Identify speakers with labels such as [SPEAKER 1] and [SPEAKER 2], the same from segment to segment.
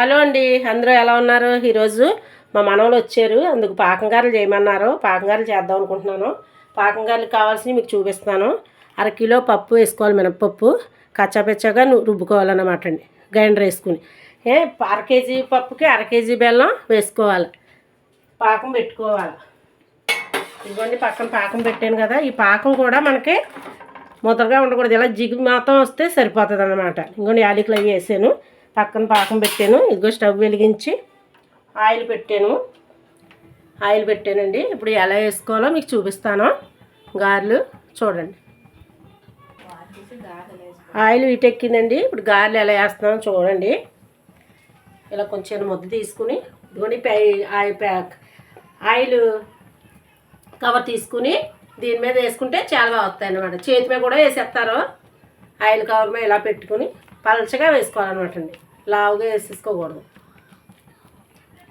[SPEAKER 1] Hello అండి అందరూ ఎలా ఉన్నారు? ఈరోజు మా మనవలు వచ్చారు. అందుకు పాకంగారులు చేయమన్నారు. పాకంగారులు చేద్దాం అనుకుంటున్నాను. పాకంగారులు కావాల్సినవి మీకు చూపిస్తాను అర కిలో పప్పు వేసుకోవాలి మినప్పప్పు. కచ్చాపెచ్చగా రుబ్బుకోవాలన్నమాట అండి. గ్రైండర్ వేసుకుని. ఏ అర కేజీ పప్పుకి అర కేజీ బెల్లం వేసుకోవాలి. పాకం పెట్టుకోవాలి. ఇదిగోండి పక్కన పాకం పెట్టాను కదా. ఈ పాకం కూడా మనకి ముద్రగా ఉండకూడదు. ఇలా జిగి మాత్రం వస్తే సరిపోతుంది అన్నమాట ఇంకోటి యాలకులు అవి వేసాను. పక్కన పాకం పెట్టాను. ఇదిగో స్టవ్ వెలిగించి ఆయిల్ పెట్టాను. ఆయిల్ పెట్టానండి. ఇప్పుడు ఎలా వేసుకోవాలో మీకు చూపిస్తాను. గారెలు చూడండి. ఆయిల్ ఇటెక్కిందండి ఇప్పుడు గారెలు ఎలా వేస్తున్నామో చూడండి. ఇలా కొంచెం ముద్ద తీసుకుని ఇదిగోండి ఆయిల్ ప్యాక్ ఆయిల్ కవర్ తీసుకుని దీని మీద వేసుకుంటే చాలా బాగా వస్తాయి చేతి మీద కూడా వేసేస్తారు. ఆయిల్ కవర్ మీద ఇలా పెట్టుకుని పలచగా వేసుకోవాలన్నమాట అండి. లావుగా వేసేసుకోకూడదు.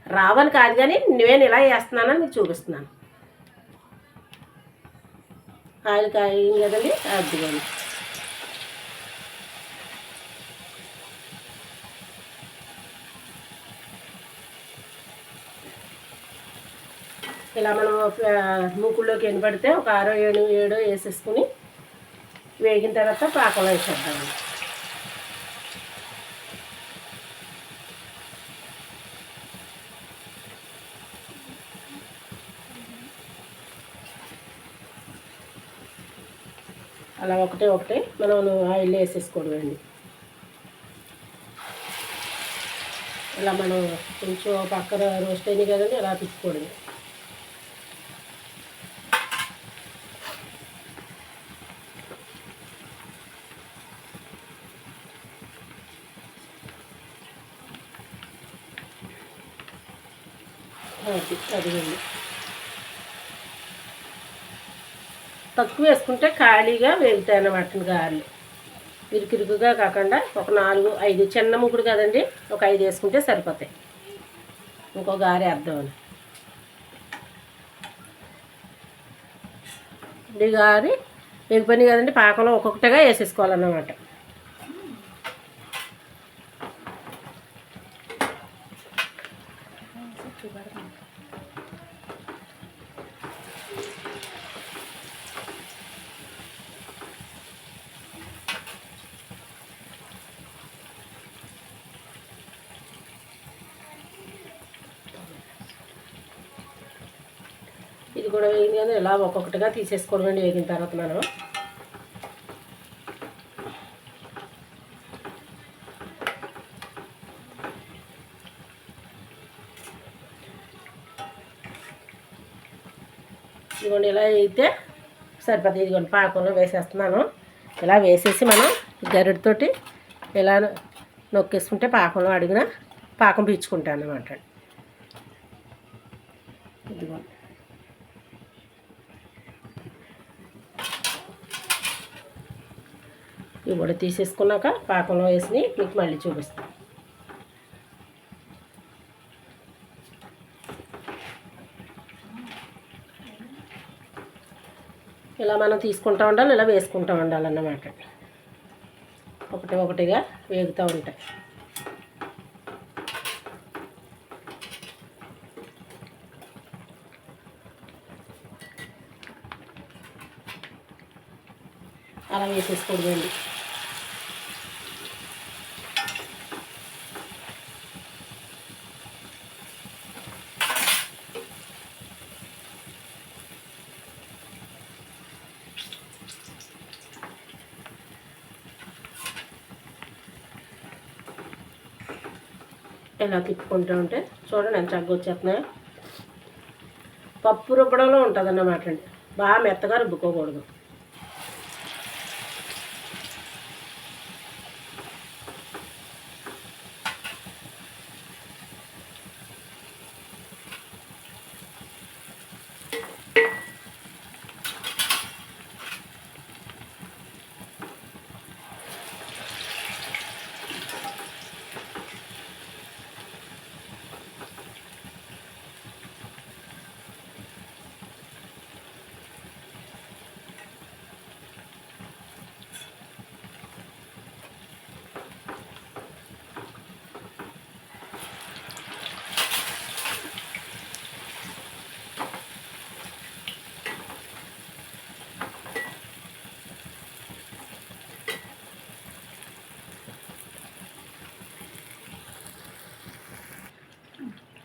[SPEAKER 1] రావని కాదు కానీ నేను ఇలా వేస్తున్నానని మీకు చూపిస్తున్నాను. ఆయిల్ కాయం కదండి అద్దుకోండి ఇలా మనం ఆ, మూకుల్లోకి ఎన్ని పడితే ఒక ఆరో ఏడు ఏడో వేసేసుకుని వేగిన తర్వాత పాకలో వేసేద్దామండి. అలా ఒకటే ఒకటే. మనం ఆయిల్ వేసేసుకోవడం అండి ఇలా మనం కొంచెం పక్కన రోస్ట్ అయినాయి కదండి అలా తీసుకోవడం అది అదిగండి తక్కువ వేసుకుంటే ఖాళీగా వేగుతాయి అన్నమాట గారెలు. ఇరుకిరుకుగా కాకుండా ఒక నాలుగు ఐదు చిన్న ముగ్గురు కదండి ఒక ఐదు వేసుకుంటే సరిపోతాయి. ఇంకో గారె అర్థం అని గారి ఈ గారి ఎగిపోయినాయి కదండి పాకంలో ఒక్కొక్కటిగా వేసేసుకోవాలన్నమాట. ఇది కూడా వేగింది కానీ ఇలా ఒక్కొక్కటిగా తీసేసుకోవడం అండి వేగిన తర్వాత మనం. ఇదిగోండి ఇలా అయితే సరిపోతుంది. ఇదిగోండి పాకంలో వేసేస్తున్నాను. ఇలా వేసేసి మనం గరిటతోటి ఇలా నొక్కేసుకుంటే పాకంలో అడిగిన పాకం పీచుకుంటాను అనమాట ఇదిగోండి. ఇవి కూడా తీసేసుకున్నాక పాకంలో వేసి మీకు మళ్ళీ చూపిస్తాను ఇలా మనం తీసుకుంటూ ఉండాలి ఇలా వేసుకుంటూ ఉండాలన్నమాట. ఒకటి ఒకటిగా వేగుతూ ఉంటాయి. అలా వేసేసుకోవద్దండి ఇలా తిప్పుకుంటూ ఉంటే చూడండి ఎంత చక్కగా వచ్చేస్తున్నాయి. పప్పు రుబ్బడంలో ఉంటుంది అన్నమాట అండి. బాగా మెత్తగా రుబ్బుకోకూడదు.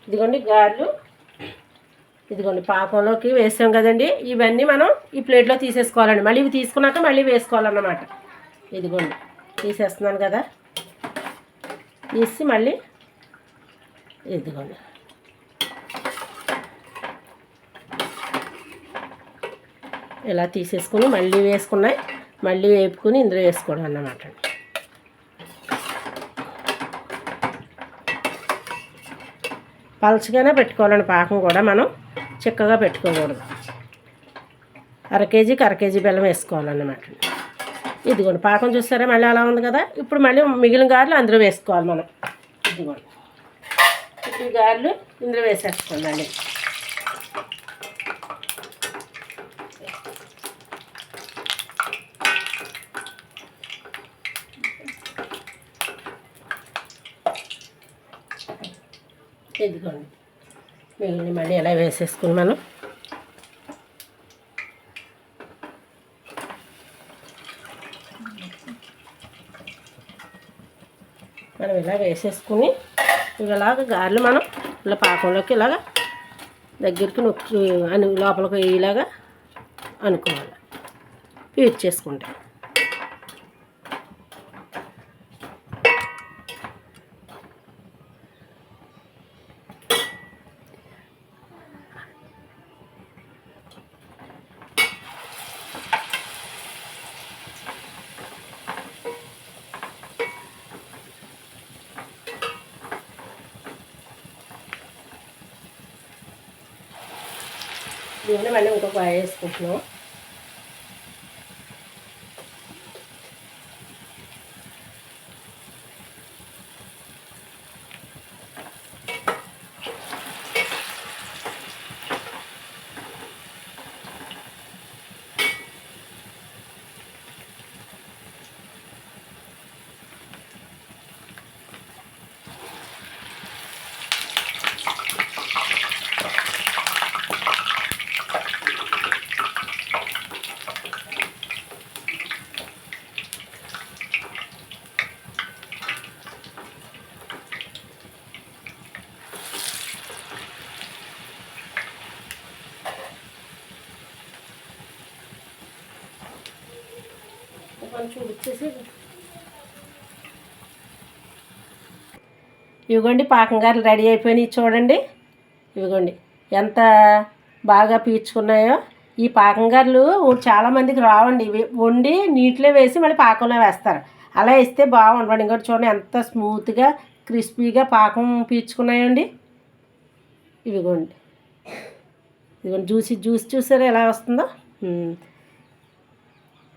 [SPEAKER 1] ఇదిగోండి గారెలు. ఇదిగోండి పాకంలోకి వేసాం కదండి. ఇవన్నీ మనం ఈ ప్లేట్లో తీసేసుకోవాలండి. మళ్ళీ ఇవి తీసుకున్నాక మళ్ళీ వేసుకోవాలన్నమాట. ఇదిగోండి తీసేస్తున్నాను కదా. తీసి మళ్ళీ ఇదిగోండి. ఇలా తీసేసుకుని మళ్ళీ వేసుకున్నాయి. మళ్ళీ వేపుకుని ఇందులో వేసుకోవడం అన్నమాట పల్చగానే పెట్టుకోవాలండి పాకం కూడా మనం చిక్కగా పెట్టుకోకూడదు. అర కేజీకి అర కేజీ బెల్లం వేసుకోవాలన్నమాట. ఇదిగోండి పాకం చూస్తారా మళ్ళీ అలా ఉంది కదా? ఇప్పుడు మళ్ళీ మిగిలిన గారెలు అందులో వేసుకోవాలి మనం. ఇదిగోండి. ఈ గారెలు ఇందులో వేసేసుకోండి ఇదిగోండి. మిగిలిన మళ్ళీ ఎలా వేసేసుకుని మనం మనం ఇలా వేసేసుకుని ఇలాగ గారెలు మనం ఇలా పాకంలోకి ఇలాగ దగ్గరికి నొక్కి అను లోపలికి వేయలాగా అనుకోవాలి. యూజ్ చేసుకుంటే దీన్ని మళ్ళీ ఇంకొక కాయ వేసుకుంటున్నాం చూపించేసి ఇవిగోండి పాకంగారులు రెడీ అయిపోయినాయి చూడండి. ఇవిగోండి ఎంత బాగా పీల్చుకున్నాయో. ఈ పాకం పాకంగారులు చాలామందికి రావండి. ఇవి వండి నీటిలో వేసి మళ్ళీ పాకంలో వేస్తారు. అలా వేస్తే బాగుండండి ఇంకోటి చూడండి ఎంత స్మూత్గా క్రిస్పీగా పాకం పీల్చుకున్నాయండి. ఇవిగోండి. ఇదిగోండి జ్యూసి జ్యూస్ చూసారా ఎలా వస్తుందో?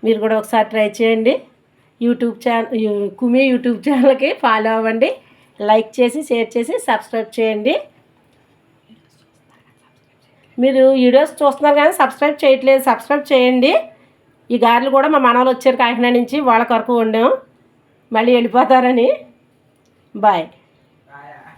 [SPEAKER 1] మీరు కూడా ఒకసారి ట్రై చేయండి. యూట్యూబ్ ఛానల్ కుమి యూట్యూబ్ ఛానల్కి ఫాలో అవ్వండి. లైక్ చేసి షేర్ చేసి సబ్స్క్రైబ్ చేయండి. మీరు వీడియోస్ చూస్తున్నారు కానీ సబ్స్క్రైబ్ చేయట్లేదు. సబ్స్క్రైబ్ చేయండి. ఈ గారెలు కూడా మా మనవలు వచ్చారు కాకినాడ నుంచి వాళ్ళ కొరకు వండాం. మళ్ళీ వెళ్ళిపోతారని. బాయ్.